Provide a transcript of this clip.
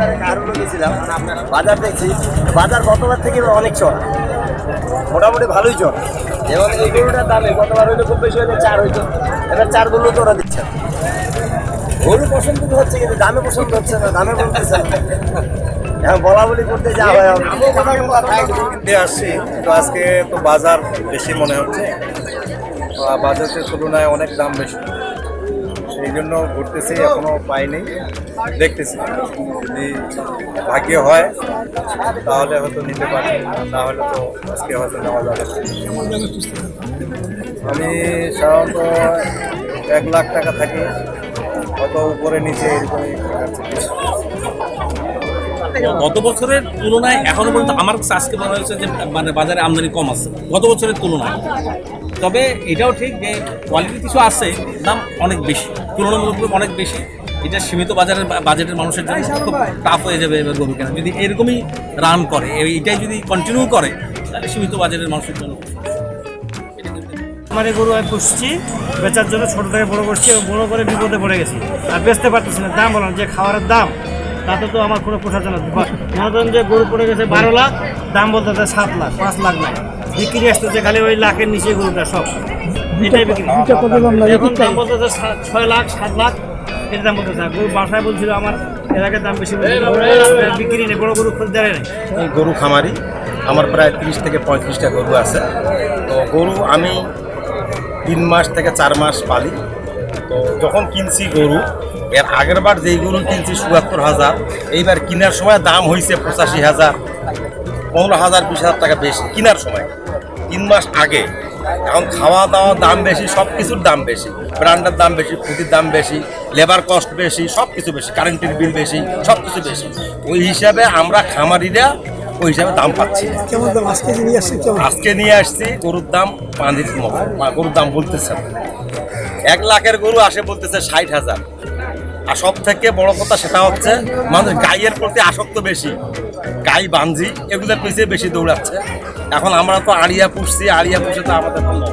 আসছিলাম বাজার দেখছি বাজার গতবার থেকে অনেক চল। মোটামুটি ভালোই চল। এবং এই গরুটার দামে গতবার হইলে খুব বেশি হলে চার হইতো এবার চারগুলো তো ওরা দিচ্ছে। গরু পছন্দ হচ্ছে কিন্তু দামে পছন্দ হচ্ছে না দামে বলতেছে। বলা বলি করতে যা হয় কিনতে আসছি তো আজকে তো বাজার বেশি মনে হচ্ছে। বাজারের তুলনায় অনেক দাম বেশি। সেই জন্য ঘুরতেছি, এখনও পাইনি দেখতেছি যদি ভাগ্য হয়, তাহলে হয়তো নিতে পারি না হলে তো আজকে হয়তো নেওয়া যাবে আমি সাধারণত এক লাখ টাকা থাকি, হয়তো উপরে নিচে এরকমই। গত বছরের তুলনায় এখনও পর্যন্ত আমার কাছে আজকে মনে হয়েছে যে মানে বাজারে আমদানি কম আছে। গত বছরের তুলনায়। তবে এটাও ঠিক যে কোয়ালিটি কিছু আছে দাম অনেক বেশি। তুলনামূলক অনেক বেশি। এটা সীমিত বাজারের বাজেটের মানুষের জন্য খুব টাফ হয়ে যাবে এবার গরু কেনা। যদি এরকমই রান করে এটাই যদি কন্টিনিউ করে তাহলে সীমিত বাজারের মানুষের জন্য আমার এই গরু আমি পুষছি বেচার জন্য ছোট থেকে বড় করছি এবং বড় করে বিপদে পড়ে গেছি। আর বেচতে পারতেছি না। দাম বললাম যে খাওয়ারের দাম। তাতে তো আমার কোনো পোষা জানা মনে করেন যে গরু পড়ে গেছে বারো লাখ দাম বলতে বলতেছে সাত লাখ পাঁচ লাখ না বিক্রি আসতেছে খালি ওই লাখের নিচে গরুটা সব। এটাই বিক্রি। এখন দাম বলতেছে ছয় লাখ সাত লাখ এর দাম বলতেছে আর গরু বাসায় বলছিল আমার এলাকার দাম বেশি বিক্রি নেই বড় গরু খরিদ্দারে নেই। গরু খামারি আমার প্রায় তিরিশ থেকে পঁয়ত্রিশটা গরু আছে। তো গরু আমি তিন মাস থেকে চার মাস পালি। তো যখন কিনছি গরু এর আগের বার যেই গরু কিনছি চুয়াত্তর হাজার এইবার কেনার সময় দাম হয়েছে পঁচাশি হাজার পনেরো হাজার বিশ হাজার টাকা বেশি কেনার সময়। তিন মাস আগে। এখন খাওয়া দাওয়া দাম বেশি সব কিছুর দাম বেশি। ব্র্যান্ডের দাম বেশি ফুটির দাম বেশি লেবার কস্ট বেশি সব কিছু বেশি কারেন্টের বিল বেশি সব কিছু বেশি। ওই হিসাবে আমরা খামারিরা ওই হিসাবে দাম পাচ্ছি। আজকে নিয়ে আসছি গরুর দাম পানির মতো। গরুর দাম বলতেছে এক লাখের গরু আসে বলতেছে ষাট হাজার। আর সব থেকে বড় কথা সেটা হচ্ছে মানুষ গাইয়ের প্রতি আসক্ত বেশি গাই বাঞ্জি এগুলোর পিছিয়ে বেশি দৌড়াচ্ছে এখন আমরা তো আড়িয়া পুষছি আড়িয়া পুষে তো আমাদের কোনো।